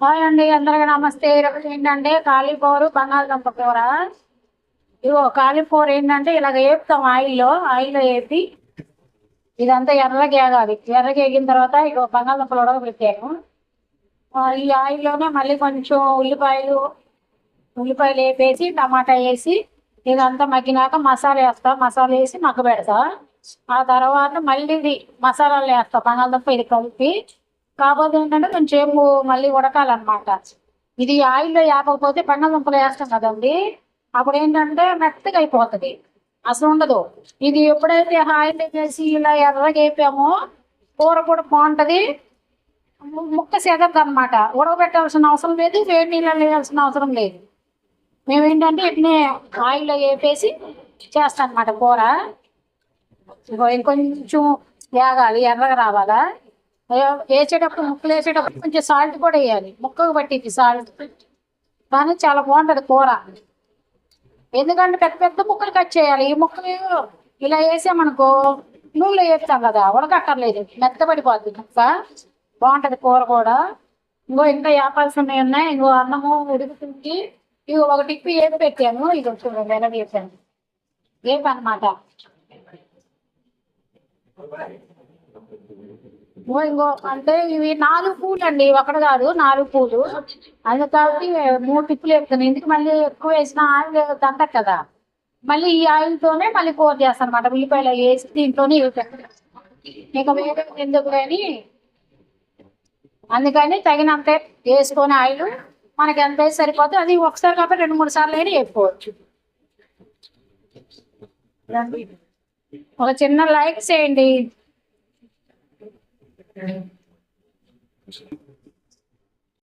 Hi అండి అందరికీ నమస్తే. ఈరోజు ఏంటంటే కాలీఫ్లవర్ బంగాళదుంప కూర. ఇగో కాలీఫ్లవర్ ఏంటంటే ఇలాగ వేపుతాం ఆయిల్లో ఆయిల్లో వేపి ఇదంతా ఎర్రగా వేగాలి ఎర్రగా తర్వాత ఇగో బంగాళదుంపలు ఉడకబెట్టాను. ఈ ఆయిల్లోనే మళ్ళీ కొంచెం ఉల్లిపాయలు ఉల్లిపాయలు వేపేసి టమాటా వేసి ఇదంతా మగ్గినాక మసాలా వేస్తా. మసాలా వేసి మగ్గ పెడతా ఆ తర్వాత మళ్ళీ ఇది మసాలాలు వేస్తా బంగాళదుంప ఇది కలిపి. కాకపోతే ఏంటంటే కొంచెంసేపు మళ్ళీ ఉడకాలన్నమాట. ఇది ఆయిల్లో వేపకపోతే బంగాళదుంపలు వేస్తాం కదండి అప్పుడు ఏంటంటే మెత్తగా అయిపోతుంది. అసలు ఉండదు. ఇది ఎప్పుడైతే ఆయిల్ వేసి ఇలా ఎర్రగా వేపామో కూర కూడా బాగుంటుంది. ముక్క సెదరదు అనమాట ఉడకబెట్టాల్సిన అవసరం లేదు వేడి నీళ్ళలో వేయాల్సిన అవసరం లేదు. మేము ఏంటంటే ఇట్నే ఆయిల్లో వేపేసి చేస్తాం అనమాట కూర ఇంకొంచెం వేగాలి ఎర్రగా రావాలా. వేసేటప్పుడు ముక్కలు వేసేటప్పుడు కొంచెం సాల్ట్ కూడా వేయాలి. ముక్కకు పట్టింది సాల్ట్ కానీ చాలా బాగుంటుంది కూర. ఎందుకంటే పెద్ద పెద్ద ముక్కలు కట్ చేయాలి. ఈ ముక్కలు ఇలా వేసామనుకో నూనెలో వేస్తాం కదా ఉడకక్కర్లేదు. మెత్తబడిపోద్ది ముక్క. బాగుంటది కూర కూడా. ఇంకో ఇంకా వ్యాపారాలు ఉన్నాయి ఇంకో అన్నము ఉడుకుతుంది ఇగో ఒక టిప్పి ఏది పెట్టాను. ఇది చూడండి ఎలా వేసాను. వేపు అనమాట ఇంకో అంటే ఇవి నాలుగు పూలు అండి ఒకటి కాదు నాలుగు పూలు. అది కాబట్టి మూడు టిప్పులు వేపుతాను. ఎందుకు మళ్ళీ ఎక్కువ వేసిన ఆయిల్ దంట కదా. మళ్ళీ ఈ ఆయిల్ తోనే మళ్ళీ కూర చేస్తాను అనమాట ఉల్లిపాయలు వేసి దీంట్లోనే వేసాను ఇక వేరే ఎందుకు కానీ అందుకని తగినంత వేసుకొని ఆయిల్ మనకి ఎంత వేసి సరిపోతే అది ఒకసారి కాబట్టి రెండు మూడు సార్లు అయినా వేసుకోవచ్చు ఒక చిన్న లైక్ చేయండి. Okay.